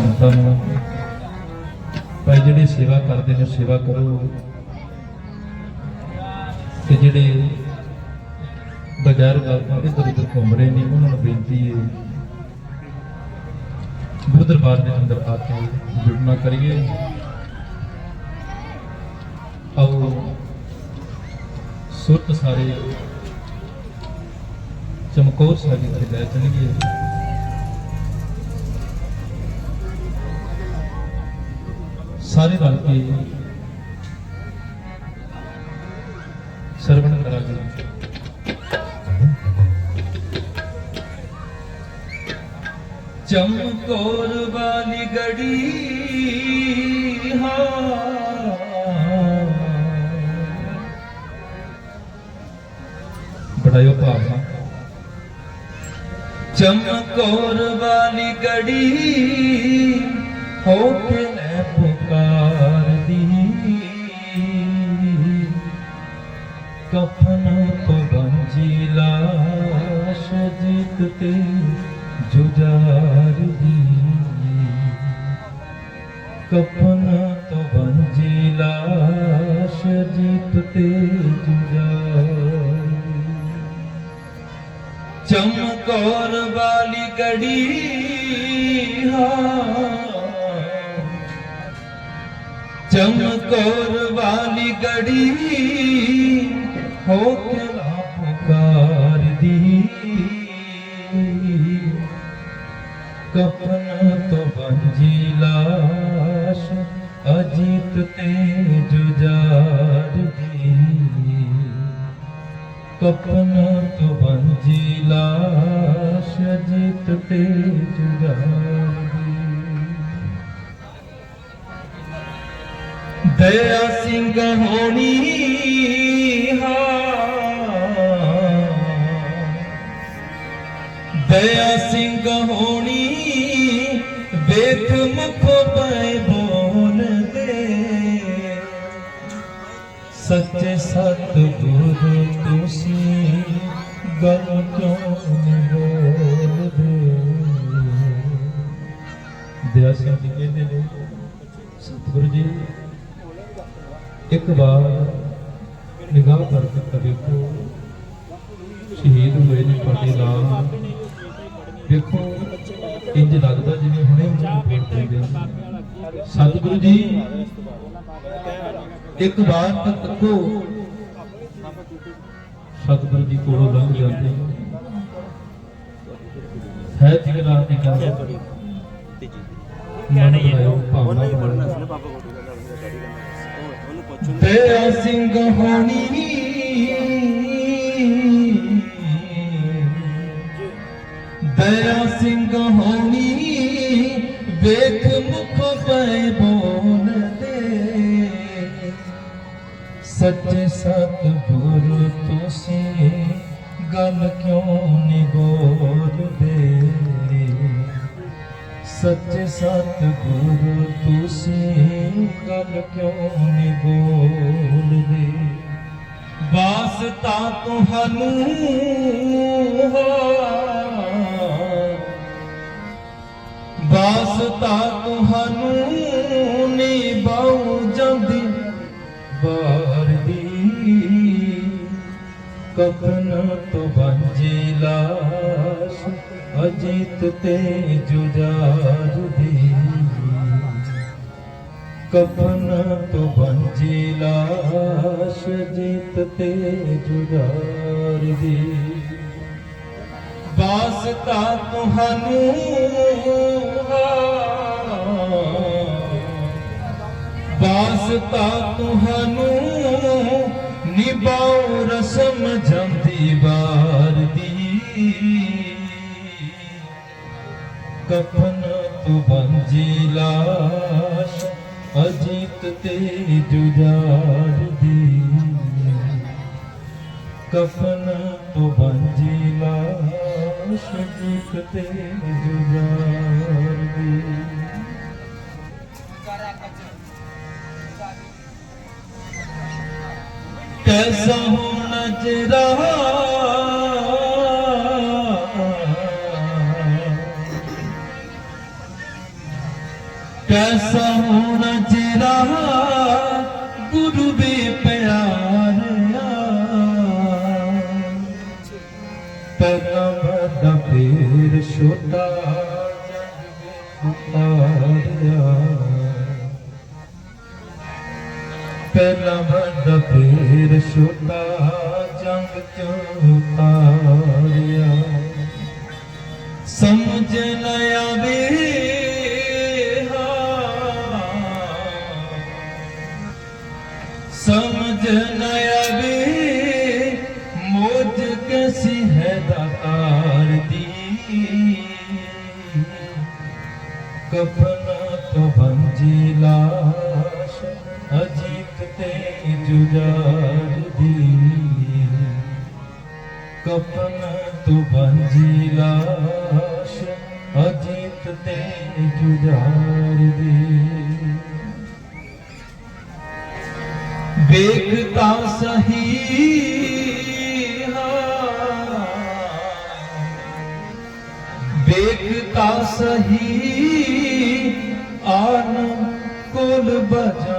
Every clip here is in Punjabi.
ਸੰਤਾਂ ਨੂੰ। ਭਾਈ, ਜਿਹੜੇ ਸੇਵਾ ਕਰਦੇ ਨੇ, ਸੇਵਾ ਕਰੋ। ਤੇ ਜਿਹੜੇ ਬਗੈਰ ਗੱਲ ਇੱਧਰ ਉੱਧਰ ਘੁੰਮ ਰਹੇ ਨੇ, ਉਹਨਾਂ ਨੂੰ ਬੇਨਤੀ ਹੈ, ਗੁਰੂ ਦਰਬਾਰ ਦੇ ਅੰਦਰ ਆ ਕੇ ਜੁੜਨਾ ਕਰੀਏ। ਆਓ, ਸੁਰਤ ਸਾਰੇ ਚਮਕੌਰ ਸਾਹਿਬ ਦੇ ਲੈ ਚਲੀਏ ਸਾਰੇ ਰਲ ਕੇ ਸਰਵਣ ਕਰਾਂਗੇ ਚਮਕੌਰ ਵਾਲੀ ਗੜੀ ਹਾਂ। ਬੜਾਇਓ ਭਾਵਨਾ। ਚਮਕੌਰ ਵਾਲੀ ਗੜੀ ਹੋ ਕੇ ਲੈ ਕਫਨ ਤੋਂ ਬੰਜੀ ਲਾਸ਼ ਜਿੱਤ ਤੇ ਜੁਝਾਰਦੀ ਕਫਨ ਤੋਂ ਬੰਜੀ ਲਾਸ਼ ਜਿੱਤ ਤੇ ਜੁਝਾਰਦੀ ਚਮਕੌਰ ਵਾਲੀ ਗੜੀ ਹਾਂ ਚਮਕੌਰ ਵਾਲੀ ਗੜੀ ਹੋ ਕੇ ਲਾ ਪੁਕਾਰਦੀ ਕਪਨ ਤੋਂ ਬੰਜੀ ਲਾਸ਼ ਅਜੀਤ ਤੇ ਜੁਝਾਰਦੀ ਕਪਨ ਤੋਂ ਬੰਜੀ ਲਾਸ਼ ਅਜੀਤ ਸੱਚੇ ਸਤਿਗੁਰ ਤੁਸੀਂ ਗੱਲ ਕਿਉਂ ਬੋਲਦੇ? ਦਇਆ ਸਿੰਘ ਜੀ ਕਹਿੰਦੇ ਨੇ, ਸਤਿਗੁਰੂ ਜੀ, ਇੱਕ ਵਾਰ ਨਿਗਾਹ ਕਰਕੇ ਤਾਂ ਵੇਖੋ ਸ਼ਹੀਦ ਹੋਏ ਨੇ ਤੁਹਾਡੇ ਨਾਲ। ਵੇਖੋ ਇੰਜ ਲੱਗਦਾ ਜਿਵੇਂ ਹੁਣੇ ਮੂੰਹ ਫੇਰ ਦਿੰਦੇ ਸਤਿਗੁਰੂ ਜੀ ਇੱਕ ਵਾਰ ਤੱਕੋ ਸਤਿਗੁਰੂ ਜੀ ਕੋਲੋਂ ਲੰਘ ਜਾਂਦੇ ਹੈ ਜਿਗਰਾ ਦੀ ਗੱਲ। ਮਨ ਬਣਾਇਓ ਭਾਵਨਾ ਬਣਾਇਓ। ਦਇਆ ਸਿੰਘ ਹੋਣੀ ਦਇਆ ਸਿੰਘ ਹੋਣੀ ਵੇਖ ਸੱਚ ਸਤਿਗੁਰ ਤੁਸੀਂ ਗੱਲ ਕਿਉਂ ਨਹੀਂ ਬੋਲਦੇ? ਸੱਚੇ ਸਤਿਗੁਰ ਤੁਸੀਂ ਗੱਲ ਕਿਉਂ ਨਹੀਂ ਬੋਲਦੇ? ਵਾਸਤਾ ਤੁਹਾਨੂੰ ਹੋ ਵਾਸਤਾ ਤੁਹਾਨੂੰ ਕਫਨ ਤੋਂ ਬੰਜੀ ਲਾਸ਼, ਅਜੀਤ ਤੇ ਜੁਝਾਰਦੀ ਕਫਨ ਤੋਂ ਬੰਜੀ ਲਾਸ਼, ਅਜੀਤ ਤੇ ਜੁਝਾਰਦੀ ਵਾਸਤਾ ਤੁਹਾਨੂੰ ਵਾਸਤਾ ਤੁਹਾਨੂੰ ਨਿਭਾਉ ਰਸਮ ਜਾਂਦੀ ਵਾਰ ਦੀ। ਕਫਨ ਤੋਂ ਬੰਜੀ ਲਾਸ਼ ਅਜੀਤ ਤੇ ਜੁਝਾਰਦੀ ਕਫਨ ਤੋਂ ਬੰਜੀ ਲਾਸ਼ ਅਜੀਤ ਤੇ ਜੁਝਾਰਦੀ ਕੈਸਾ ਹੋਣਾ ਨਜਰਾ ਕੈਸਾ ਹੋਣਾ ਚਿਹਰਾ ਗੁਰੂ ਵੀ ফের সুতা জঙ্গ চৌতা ਕਪਨ ਤੂੰ ਬੰਜੀ ਲਾਸ਼ ਅਜੀਤ ਤੇ ਜੁਝਾਰ ਦੀ। ਵੇਖਤਾ ਸਹੀ ਵੇਖਤਾ ਸਹੀ ਆਨ ਕੋਲ ਬਜ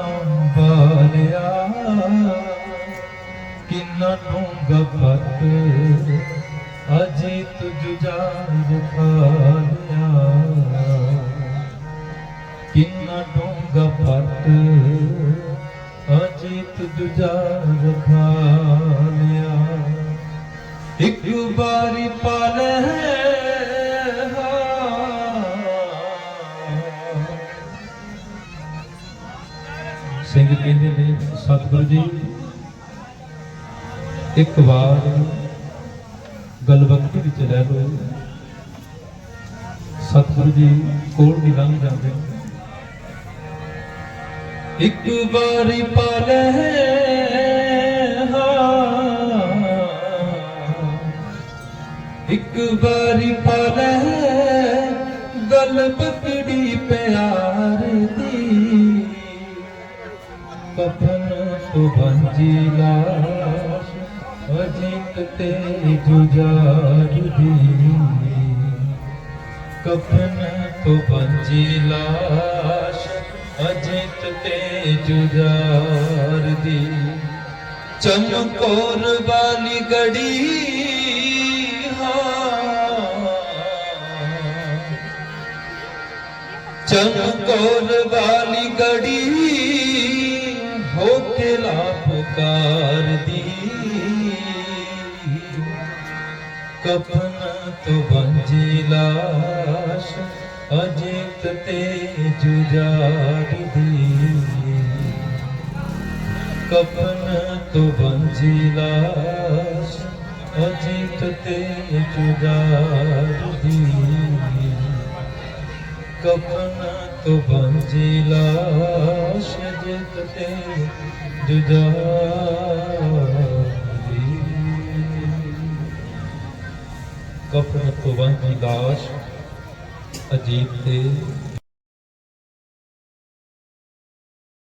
ਕਿੰਨਾ ਡੂੰਗਾ ਪਤ ਅਜੇ ਤੁਝ ਜਾਣ ਖਾਲਿਆ ਕਿੰਨਾ ਡੂੰਗਾ ਪਤ ਅਜੇ ਤੁਝ ਜਾਣ ਖਾਲਿਆ ਇੱਕ ਵਾਰੀ ਪਾਲੇ ਸਿੰਘ ਕਹਿੰਦੇ ਨੇ, ਸਤਿਗੁਰੂ ਜੀ ਇੱਕ ਵਾਰ ਗਲਵਕਤੀ ਵਿੱਚ ਰਹਿ ਲੋ ਸਤਿਗੁਰੂ ਜੀ ਕੋਲ ਦੀ ਲੰਘ ਜਾਂਦੇ। ਇੱਕ ਵਾਰੀ ਪਾਲੇ ਇੱਕ ਵਾਰੀ ਪਾਲੇ ਗਲ ਪਕੜੀ ਪਿਆਰ ਦੀ। ਕਫਨ ਤੋਂ ਬੰਜੀ ਅਜੀਤ ਤੇ ਜੁਜਾਰ ਦੀ ਕਫਨ ਤੋਂ ਬੰਜੀ ਲਾਸ਼ ਅਜੀਤ ਤੇ ਜੁਜਾਰ ਦੀ ਚਮਕੌਰ ਵਾਲੀ ਗੜੀ ਹਾਂ। ਚਮਕੌਰ ਵਾਲੀ ਗੜੀ ਹੋ ਕੇ ਲਾ ਪੁਕਾਰਦੀ ਕਫਨ ਤੋਂ ਬੰਜੀ ਲਾਸ਼ ਅਜੀਤ ਤੇ ਜੁਜਾਰਦੀ ਕਫਨ ਤੋਂ ਬੰਜੀ ਲਾਸ਼ ਅਜੀਤ ਤੇ ਜੁਜਾਰਦੀ ਕਫਨ ਤੋਂ ਬੰਜੀ ਲਾਸ਼ ਜਿਤ ਤੇ ਕਫਨ ਤੋਂ ਬੰਜੀ ਅਜੀਤ ਤੇ